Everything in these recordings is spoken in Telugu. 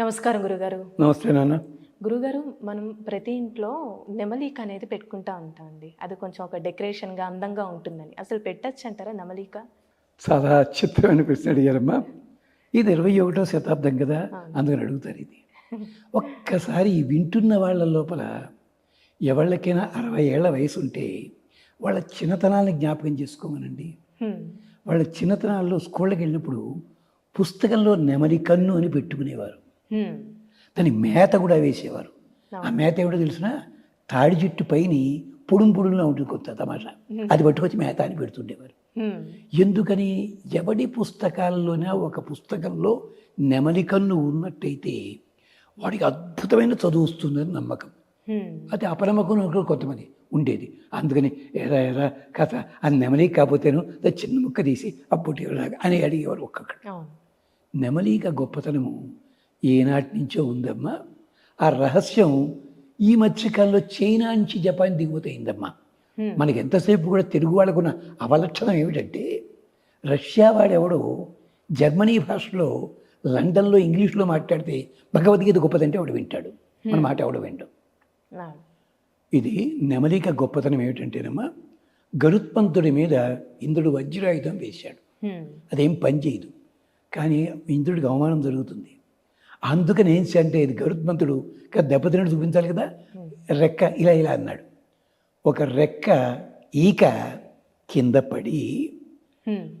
నమస్కారం గురుగారు. నమస్తే నాన్న. గురుగారు మనం ప్రతి ఇంట్లో నెమలిక అనేది పెట్టుకుంటా ఉంటాం అండి అది కొంచెం ఒక డెకరేషన్గా అందంగా ఉంటుందని. అసలు పెట్టచ్చు అంటారా నెమలిక? చాలా చిత్రమైన ప్రశ్న అడిగారమ్మా. ఇది ఇరవై ఒకటో శతాబ్దం కదా? అందుకని అడుగుతారు ఇది. ఒక్కసారి వింటున్న వాళ్ళ లోపల ఎవళ్ళకైనా అరవై ఏళ్ళ వయసు ఉంటే వాళ్ళ చిన్నతనాన్ని జ్ఞాపకం చేసుకోమనండి. వాళ్ళ చిన్నతనాల్లో స్కూళ్ళకి వెళ్ళినప్పుడు పుస్తకంలో నెమలి కన్ను అని పెట్టుకునేవారు. దాని మేత కూడా వేసేవారు. ఆ మేత ఏమిటో తెలిసిన? తాడి చెట్టు పైని పొడుం పొడుంలో ఉంటుంది కొత్త తమాషా. అది పట్టుకొచ్చి మేత అని పెడుతుండేవారు. ఎందుకని? ఎవడి పుస్తకాల్లోనే ఒక పుస్తకంలో నెమలి కన్ను ఉన్నట్టయితే వాడికి అద్భుతమైన చదువు వస్తుందని నమ్మకం. అది అపనమ్మకం కొంతమంది ఉండేది. అందుకని ఎరా ఎరా కథ ఆ నెమలి కాకపోతేను చిన్న ముక్క తీసి అప్పుడు అని అడిగేవారు ఒక్కొక్కడు అవును. నెమలిక గొప్పతనము ఏనాటి నుంచో ఉందమ్మా. ఆ రహస్యం ఈ మధ్యకాలంలో చైనా నుంచి జపాన్ దిగుమతయిందమ్మా. మనకి ఎంతసేపు కూడా తెలుగు వాళ్ళకున్న అవలక్షణం ఏమిటంటే రష్యా వాడెవడో జర్మనీ భాషలో లండన్లో ఇంగ్లీష్లో మాట్లాడితే భగవద్గీత గొప్పదంటే వాడు వింటాడు. మన మాట ఎవడు వింటాం అవును. ఇది నెమలిక గొప్పతనం ఏమిటంటేనమ్మా గరుత్మంతుడి మీద ఇంద్రుడు వజ్రాయుధం వేశాడు. అదేం పని చేయదు. కానీ ఇంద్రుడికి అవమానం జరుగుతుంది. అందుకని ఏం అంటే ఇది గరుత్మంతుడు దెబ్బతినట్టు చూపించాలి కదా. రెక్క ఇలా ఇలా అన్నాడు. ఒక రెక్క ఈక కింద పడి.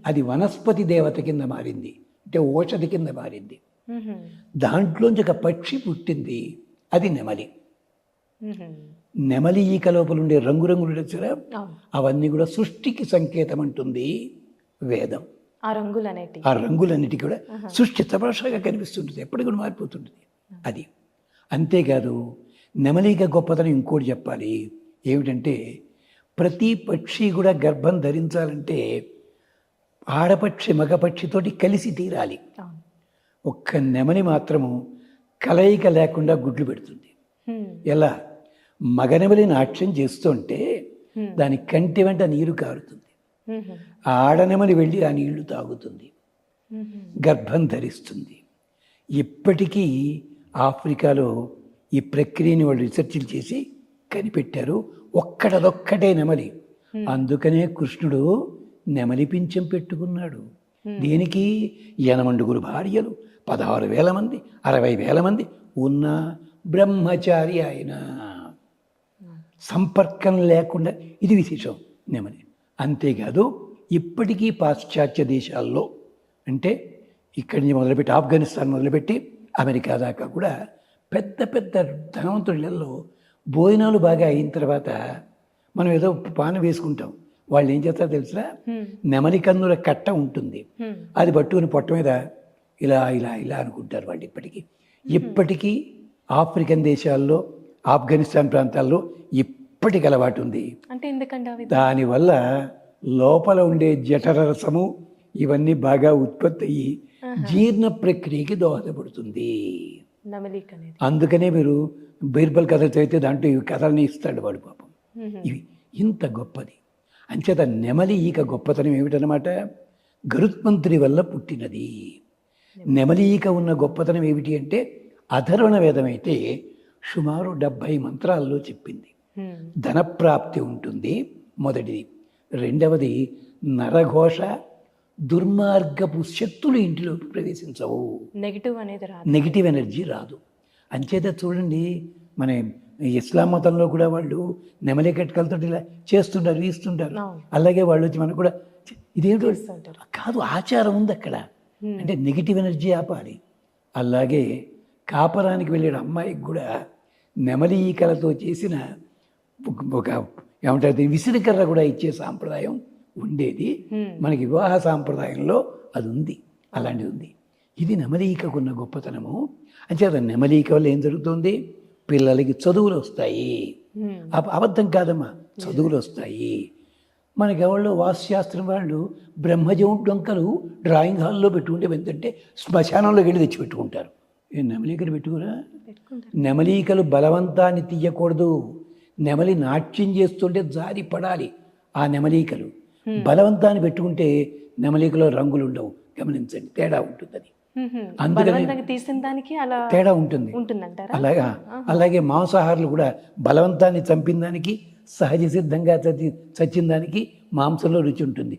అది వనస్పతి దేవత కింద మారింది. అంటే ఓషధి కింద మారింది. దాంట్లోంచి ఒక పక్షి పుట్టింది. అది నెమలి. నెమలి ఈక లోపల ఉండే రంగురంగులు అవన్నీ కూడా సృష్టికి సంకేతం అంటుంది వేదం. ఆ రంగులు అనేటివి ఆ రంగులన్నిటి కూడా సృష్టి తమాషాగా కనిపిస్తుంటుంది. ఎప్పటికి కూడా మారిపోతుంటుంది. అది. అంతేకాదు నెమలిక గొప్పతనం ఇంకోటి చెప్పాలి. ఏమిటంటే ప్రతి పక్షి కూడా గర్భం ధరించాలంటే ఆడపక్షి మగపక్షితోటి కలిసి తీరాలి. ఒక్క నెమలి మాత్రము కలయిక లేకుండా గుడ్లు పెడుతుంది. ఎలా? మగనెమలి నాట్యం చేస్తుంటే దాని కంటి వెంట నీరు కారుతుంది. హ్మ్. ఆ ఆడనెమలి వెళ్ళి ఆ నీళ్ళు తాగుతుంది. గర్భం ధరిస్తుంది. ఇప్పటికీ ఆఫ్రికాలో ఈ ప్రక్రియని వాళ్ళు రీసెర్చ్లు చేసి కనిపెట్టారు. ఒక్కడదొక్కటే నెమలి. అందుకనే కృష్ణుడు నెమలి పింఛం పెట్టుకున్నాడు. దీనికి ఎనమండుగురు భార్యలు పదహారు వేల మంది అరవై వేల మంది ఉన్న బ్రహ్మచారి ఆయన. సంపర్కం లేకుండా ఇది విశేషం నెమలి. అంతేకాదు ఇప్పటికీ పాశ్చాత్య దేశాల్లో అంటే ఇక్కడి నుంచి మొదలుపెట్టి ఆఫ్ఘనిస్తాన్ మొదలుపెట్టి అమెరికా దాకా కూడా పెద్ద పెద్ద ధనవంతులలో భోజనాలు బాగా అయిన తర్వాత మనం ఏదో పాన వేసుకుంటాం. వాళ్ళు ఏం చేస్తారో తెలుసా? నెమలి కన్నుల కట్ట ఉంటుంది. అది పట్టుకుని పొట్ట మీద ఇలా ఇలా ఇలా అనుకుంటారు వాళ్ళు ఇప్పటికీ. ఇప్పటికీ ఆఫ్రికన్ దేశాల్లో ఆఫ్ఘనిస్తాన్ ప్రాంతాల్లో ఇప్పటికి అలవాటు ఉంది. అంటే ఎందుకండి అవి దానివల్ల లోపల ఉండే జఠర రసము ఇవన్నీ బాగా ఉత్పత్తి అయ్యి జీర్ణ ప్రక్రియకి దోహదపడుతుంది. అందుకనే మీరు బీర్బల్ కథ చదివితే దాంట్లో ఈ కథల్ని ఇస్తాడు వాడు పాపం. ఇవి ఇంత గొప్పది. అంచేత నెమలి ఈక గొప్పతనం ఏమిటనమాట గరుత్మంతుడి వల్ల పుట్టినది. నెమలి. ఈక ఉన్న గొప్పతనం ఏమిటి అంటే అధర్వణ వేదమైతే సుమారు డెబ్భై మంత్రాల్లో చెప్పింది. ధనప్రాప్తి ఉంటుంది మొదటిది. రెండవది నరఘోష దుర్మార్గపు శక్తులు ఇంటిలోకి ప్రవేశించవు. నెగిటివ్ అనేది రాదు. నెగిటివ్ ఎనర్జీ రాదు. అంచేత చూడండి మన ఇస్లాం మతంలో కూడా వాళ్ళు నెమలి కట్కలతో ఇలా చేస్తుంటారు వీస్తుంటారు. అలాగే వాళ్ళు వచ్చి మనకు కూడా ఇదేంటో. కాదు ఆచారం ఉంది అక్కడ. అంటే నెగిటివ్ ఎనర్జీ ఆపాలి. అలాగే కాపరానికి వెళ్ళే అమ్మాయికి కూడా నెమలి ఈకలతో చేసిన ఒక- ఏమంటారు విసిరికర్ర కూడా ఇచ్చే సాంప్రదాయం ఉండేది. మనకి వివాహ సాంప్రదాయంలో అది ఉంది అలాంటిది ఉంది. ఇది నెమలీకకున్న గొప్పతనము. అంచేత నెమలీక వల్ల ఏం జరుగుతుంది? పిల్లలకి చదువులు వస్తాయి. అబద్ధం కాదమ్మా చదువులు వస్తాయి. మనకి ఎవరిలో వాస్తుశాస్త్రం వాళ్ళు బ్రహ్మజం డొంకలు డ్రాయింగ్ హాల్లో పెట్టుకుంటే ఏంటంటే శ్మశానంలోకి వెళ్ళి తెచ్చి పెట్టుకుంటారు ఏ నెమలీకలు పెట్టుకురా నెమలీకలు బలవంతాన్ని తీయకూడదు. నెమలి నాట్యం చేస్తుంటే జారి పడాలి ఆ నెమలీకలు. బలవంతాన్ని పెట్టుకుంటే నెమలీకలో రంగులు ఉండవు. గమనించండి తేడా ఉంటుంది అది మ్మ్హ్మ్. అందుకని- తీసిన దానికి అలా తేడా ఉంటుంది. అలాగా? అలాగే మాంసాహారులు కూడా బలవంతాన్ని చంపిన దానికి సహజ సిద్ధంగా చచ్చి చచ్చిన దానికి మాంసంలో రుచి ఉంటుంది.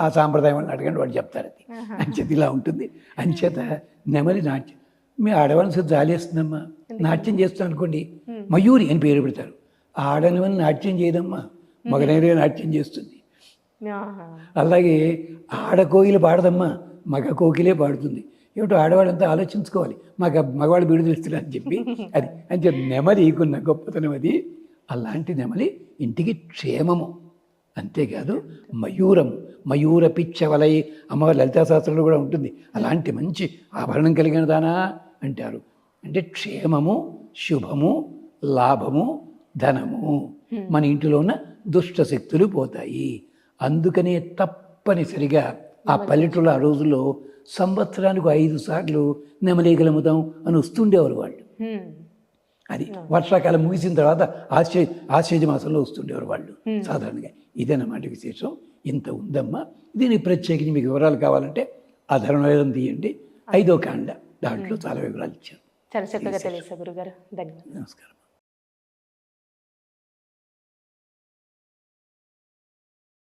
ఆ- సాంప్రదాయం వాళ్ళని అడగండి వాళ్ళు చెప్తారు అది. అంచేత ఇలా ఉంటుంది. అంచేత నెమలి నాట్యం. మీ ఆడవాళ్ళని జాలేస్తుందమ్మా నాట్యం చేస్తాం అనుకోండి మయూరి అని పేరు పెడతారు. ఆడనివని నాట్యం చేయదమ్మా. మగనేరే నాట్యం చేస్తుంది. అలాగే ఆడ కోకిల పాడదమ్మా. మగ కోకిలే పాడుతుంది. ఏమిటో ఆడవాళ్ళంతా ఆలోచించుకోవాలి. మగ మగవాళ్ళు బిడుదలిస్తున్నా అని చెప్పి. అది అని చెప్పి నెమలి ఈకున్న గొప్పతనం అది. అలాంటి నెమలి ఇంటికి క్షేమము. అంతేకాదు మయూరం. మయూర పిచ్చవలై అమ్మవారి లలితా శాస్త్రంలో కూడా ఉంటుంది. అలాంటి మంచి ఆభరణం కలిగిన దానా అంటారు. అంటే క్షేమము శుభము లాభము ధనము. మన ఇంటిలో ఉన్న దుష్ట శక్తులు పోతాయి. అందుకనే తప్పనిసరిగా ఆ పల్లెటూళ్ళ ఆ రోజుల్లో సంవత్సరానికి ఐదు సార్లు నెమలీగలముదాం అని వస్తుండేవారు వాళ్ళు. అది వర్షాకాలం ముగిసిన తర్వాత ఆశ్చర్య ఆశ్చర్య మాసంలో వస్తుండేవారు వాళ్ళు. సాధారణంగా ఇదేనమాట విశేషం. ఇంత ఉందమ్మా. దీనికి ప్రత్యేకించి మీకు వివరాలు కావాలంటే ఆ ధర్మవేదం తీయండి ఐదో కాండ దాంట్లో చాలా వివరాలు ఇచ్చారు. చాలా చక్కగా తెలియదు గురుగారు. ధన్యవాదాలు. నమస్కారం.